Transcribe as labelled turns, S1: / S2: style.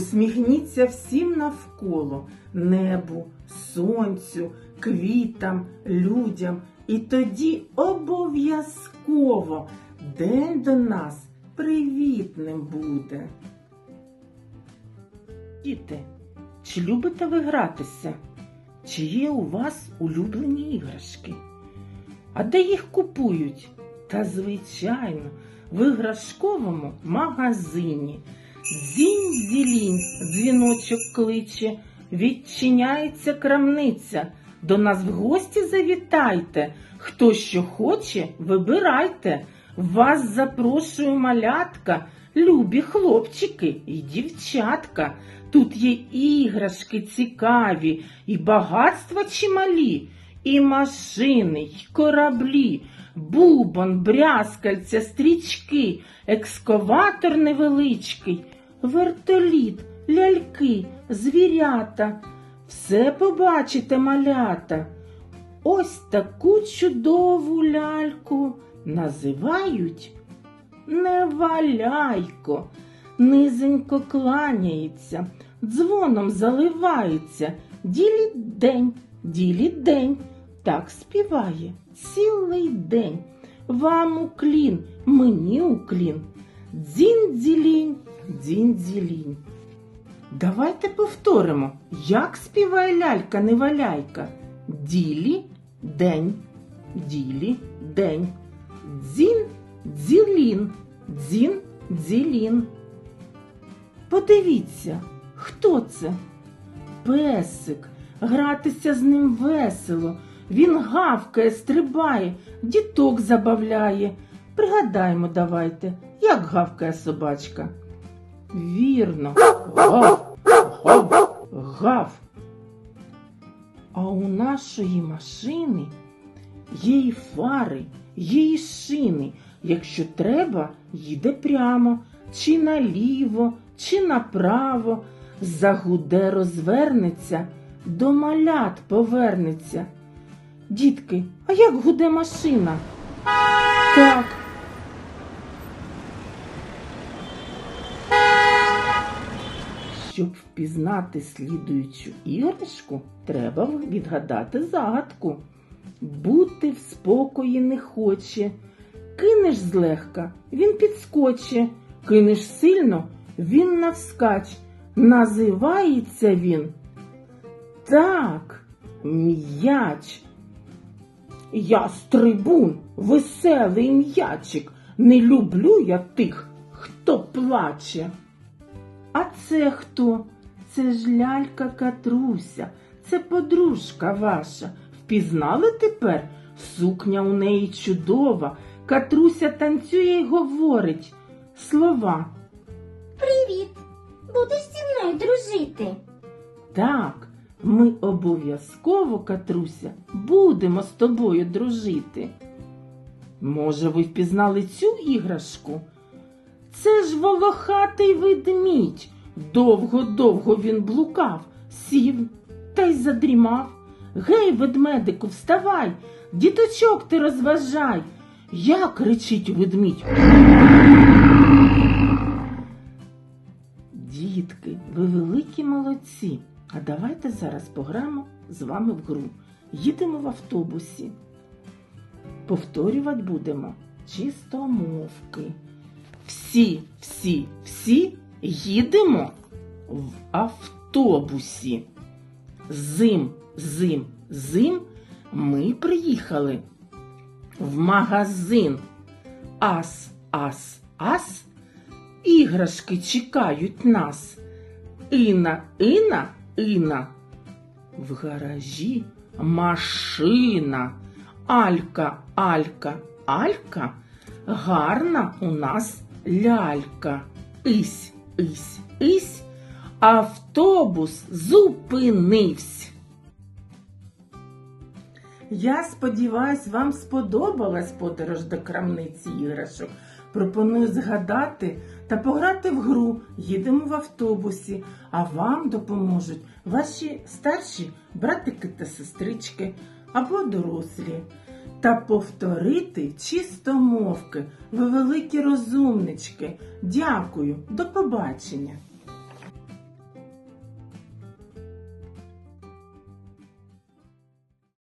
S1: Усміхніться всім навколо небу, сонцю, квітам, людям. І тоді обов'язково день до нас привітним буде. Діти, чи любите ви гратися? Чи є у вас улюблені іграшки? А де їх купують? Та звичайно, в іграшковому магазині. Дзінь-дзілінь, дзвіночок кличе, відчиняється крамниця. До нас в гості завітайте. Хто що хоче, вибирайте. Вас запрошую малятка, любі хлопчики і дівчатка. Тут є іграшки цікаві, і багатства чималі, і машини, й кораблі, бубон, брязкальця, стрічки, екскаватор невеличкий, вертоліт, ляльки, звірята. Все побачите, малята. Ось таку чудову ляльку називають Неваляйко. Низенько кланяється, дзвоном заливається. Ділі день, ділі день. Так співає цілий день. Вам уклін, мені уклін. Дзінь-дзілінь, дзінь-дзілінь. Давайте повторимо, як співає лялька неваляйка. Ділі день, ділі день. Дзін дзілін, дзін дзілін. Подивіться, хто це? Песик. Гратися з ним весело. Він гавкає, стрибає, діток забавляє. Пригадаймо, давайте, як гавкає собачка. Вірно, гав, гав, гав. А у нашої машини є і фари, і шини. Якщо треба, їде прямо, чи наліво, чи направо. Загуде розвернеться, до малят повернеться. Дітки, а як гуде машина? Так. Щоб впізнати слідуючу іграшку, треба відгадати загадку. Бути в спокої не хоче. Кинеш злегка, він підскоче, кинеш сильно, він навскач. Називається він. Так, м'яч. Я стрибун, веселий м'ячик. Не люблю я тих, хто плаче. А це хто? Це ж лялька Катруся, це подружка ваша. Впізнали тепер? Сукня у неї чудова. Катруся танцює й говорить слова.
S2: Привіт! Будеш зі мною дружити?
S1: Так, ми обов'язково, Катруся, будемо з тобою дружити. Може, ви впізнали цю іграшку? Це ж волохатий ведмідь. Довго-довго він блукав, сів та й задрімав. Гей, ведмедику, вставай, діточок ти розважай. Як кричить ведмідь. Дітки, ви великі молодці. А давайте зараз пограємо з вами в гру. Їдемо в автобусі. Повторювати будемо чистомовки. Всі, всі, всі їдемо в автобусі. Зим, зим, зим ми приїхали в магазин. Ас, ас, ас. Іграшки чекають нас. Іна, іна, іна. В гаражі машина. Алька, алька, алька. Гарна у нас лялька. Ись, ись, ись. Автобус зупинився. Я сподіваюсь, вам сподобалась подорож до крамниці іграшок. Пропоную згадати та пограти в гру. Їдемо в автобусі, а вам допоможуть ваші старші братики та сестрички або дорослі. Та повторити чисто мовки, Ви великі розумнички. Дякую, до побачення.